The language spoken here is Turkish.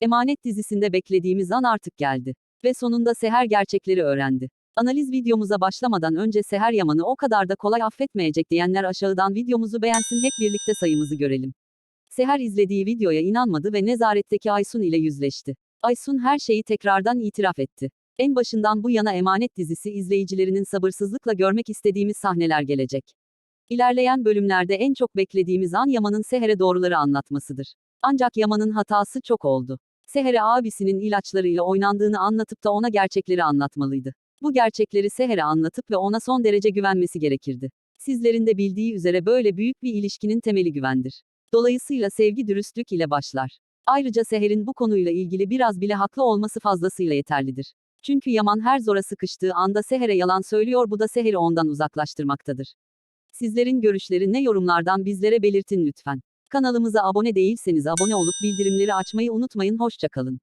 Emanet dizisinde beklediğimiz an artık geldi. Ve sonunda Seher gerçekleri öğrendi. Analiz videomuza başlamadan önce Seher Yaman'ı o kadar da kolay affetmeyecek diyenler aşağıdan videomuzu beğensin hep birlikte sayımızı görelim. Seher izlediği videoya inanmadı ve nezaretteki Aysun ile yüzleşti. Aysun her şeyi tekrardan itiraf etti. En başından bu yana Emanet dizisi izleyicilerinin sabırsızlıkla görmek istediğimiz sahneler gelecek. İlerleyen bölümlerde en çok beklediğimiz an Yaman'ın Seher'e doğruları anlatmasıdır. Ancak Yaman'ın hatası çok oldu. Seher'e abisinin ilaçlarıyla oynandığını anlatıp da ona gerçekleri anlatmalıydı. Bu gerçekleri Seher'e anlatıp ve ona son derece güvenmesi gerekirdi. Sizlerin de bildiği üzere böyle büyük bir ilişkinin temeli güvendir. Dolayısıyla sevgi dürüstlük ile başlar. Ayrıca Seher'in bu konuyla ilgili biraz bile haklı olması fazlasıyla yeterlidir. Çünkü Yaman her zora sıkıştığı anda Seher'e yalan söylüyor bu da Seher'i ondan uzaklaştırmaktadır. Sizlerin görüşleri ne yorumlardan bizlere belirtin lütfen. Kanalımıza abone değilseniz abone olup bildirimleri açmayı unutmayın hoşçakalın.